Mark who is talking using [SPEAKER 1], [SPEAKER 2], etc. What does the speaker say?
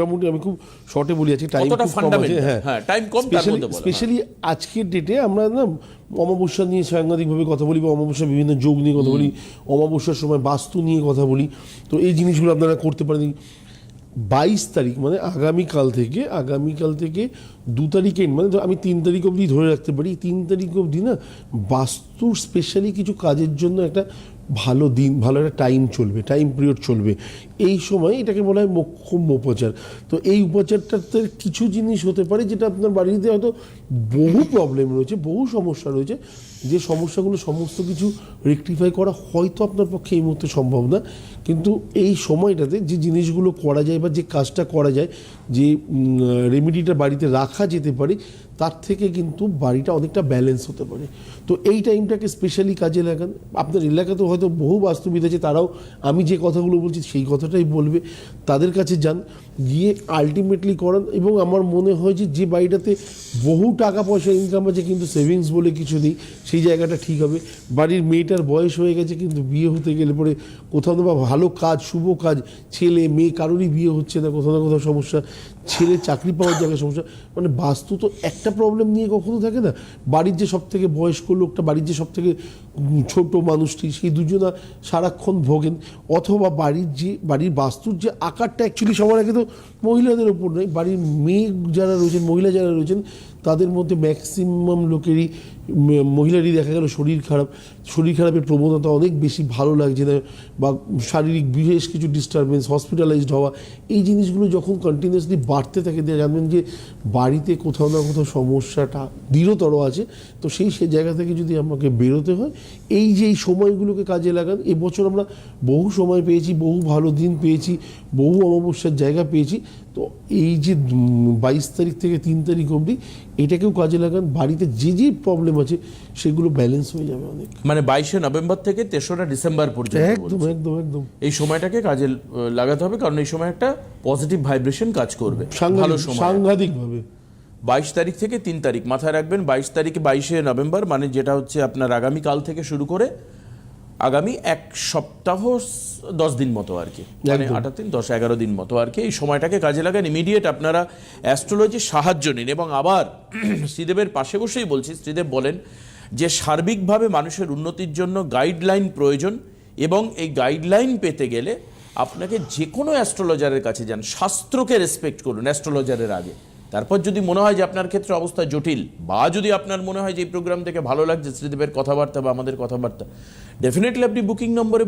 [SPEAKER 1] মোটামুটি আমি খুব শর্টে বলি আছি টাইম
[SPEAKER 2] কতটা
[SPEAKER 1] কম হ্যাঁ।
[SPEAKER 2] হ্যাঁ, কম।
[SPEAKER 1] স্পেশালি আজকের ডেটে আমরা না অমাবস্যা নিয়ে সাংঘাতিকভাবে কথা বলি বা অমাবস্যা বিভিন্ন যোগ নিয়ে কথা বলি অমাবস্যার সময় বাস্তু নিয়ে কথা বলি। তো এই জিনিসগুলো আপনারা করতে পারেন। বাইশ তারিখ মানে আগামীকাল থেকে আগামীকাল থেকে দু তারিখে মানে আমি তিন তারিখ অবধি ধরে রাখতে পারি। তিন তারিখ অবধি না বাস্তুর স্পেশালি কিছু কাজের জন্য একটা ভালো দিন, ভালো একটা টাইম চলবে টাইম পিরিয়ড চলবে। এই সময় এটাকে বলা হয় মোক্ষম উপচার। তো এই উপচারটাতে কিছু জিনিস হতে পারে যেটা আপনার বাড়িতে হয়তো বহু প্রবলেম রয়েছে, বহু সমস্যা রয়েছে। যে সমস্যাগুলো সমস্ত কিছু রেকটিফাই করা হয়তো আপনার পক্ষে এই মুহূর্তে সম্ভব না। কিন্তু এই সময়টাতে যে জিনিসগুলো করা যায় বা যে কাজটা করা যায়, যে রেমেডিটা বাড়িতে রাখা যেতে পারে তার থেকে কিন্তু বাড়িটা অনেকটা ব্যালেন্স হতে পারে। তো এই টাইমটাকে স্পেশালি কাজে লাগান। আপনার এলাকাতেও হয়তো বহু বাস্তুবিদ আছে, তারাও আমি যে কথাগুলো বলছি সেই কথাটাই বলবে। তাদের কাছে যান, গিয়ে আলটিমেটলি করান এবং আমার মনে হয় যে যে বাড়িটাতে বহু টাকা পয়সা ইনকাম আছে কিন্তু সেভিংস বলে কিছু নেই, সেই জায়গাটা ঠিক হবে। বাড়ির মেয়েটার বয়স হয়ে গেছে কিন্তু বিয়ে হতে গেলে পরে কোথাও না বা ভালো কাজ, শুভ কাজ, ছেলে, মেয়ে, কারোরই বিয়ে হচ্ছে না, কোথাও না কোথাও সমস্যা। ছেলে চাকরি পাওয়ার জায়গায় সমস্যা। মানে বাস্তু তো একটা প্রবলেম নিয়ে কখনো থাকে না। বাড়ির যে সব থেকে বয়স্ক লোকটা, বাড়ির যে সব থেকে ছোট মানুষটি, সেই দুজনা সারাক্ষণ ভোগেন। অথবা বাড়ির যে, বাড়ির বাস্তুর যে আকারটা অ্যাকচুয়ালি সবার আগে তো মহিলাদের ওপর নয়, বাড়ির মেয়ে যারা রয়েছেন, মহিলা যারা রয়েছেন, তাদের মধ্যে ম্যাক্সিমাম লোকেরই মহিলারই দেখা গেল শরীর খারাপ। শরীর খারাপের প্রবণতা অনেক বেশি, ভালো লাগছে না, বা শারীরিক বিশেষ কিছু ডিস্টারবেন্স হসপিটালাইজড হওয়া, এই জিনিসগুলো যখন কন্টিনিউয়াসলি বাড়তে থাকে জানবেন যে বাড়িতে কোথাও না কোথাও সমস্যাটা দৃঢ়তর আছে। তো সেই সে জায়গা থেকে যদি আমাকে বেরোতে হয় এই যে এই সময়গুলোকে কাজে লাগান এবছর আমরা বহু সময় পেয়েছি বহু ভালো দিন পেয়েছি বহু অমাবস্যার জায়গা পেয়েছি। তো এই যে বাইশ তারিখ থেকে তিন তারিখ অবধি এটাকেও কাজে লাগান। বাড়িতে যে যে প্রবলেম আছে সেগুলো ব্যালেন্স হয়ে যাবে অনেক।
[SPEAKER 2] মানে বাইশে নভেম্বর থেকে তেসরা ডিসেম্বর পর্যন্ত
[SPEAKER 1] একদম একদম একদম।
[SPEAKER 2] এই সময়টাকে কাজে লাগাতে হবে কারণ এই সময় একটা পজিটিভ ভাইব্রেশন কাজ করবে। ভালো
[SPEAKER 1] সাংঘাতিক
[SPEAKER 2] সময়।
[SPEAKER 1] সাংঘাতিকভাবে।
[SPEAKER 2] বাইশ তারিখ থেকে তিন তারিখ। মাথায় রাখবেন বাইশ তারিখে বাইশে নভেম্বর মানে যেটা হচ্ছে আপনার আগামী কাল থেকে শুরু করে আগামী এক সপ্তাহ দশ দিন মতো আর কি। মানে। আঠাশ দিন দশ এগারো দিন মতো আর কি। এই সময়টাকে কাজে লাগান ইমিডিয়েট আপনারা অ্যাস্ট্রোলজির সাহায্য নিন এবং আবার শ্রীদেবের পাশে বসেই বলছি শ্রীদেব বলেন যে সার্বিকভাবে মানুষের উন্নতির জন্য গাইডলাইন প্রয়োজন এবং এই গাইডলাইন পেতে গেলে আপনাকে যে কোনো অ্যাস্ট্রোলজারের কাছে যান শাস্ত্রকে রেসপেক্ট করুন অ্যাস্ট্রোলজারের আগে। তারপর যদি মনে হয় যে আপনার ক্ষেত্রে অবস্থা জটিল, বা যদি আপনার মনে হয় যে এই প্রোগ্রাম থেকে ভালো লাগছে, শ্রীদেবের কথাবার্তা বা আমাদের কথাবার্তা ডেফিনেটলি আপনি বুকিং নম্বরে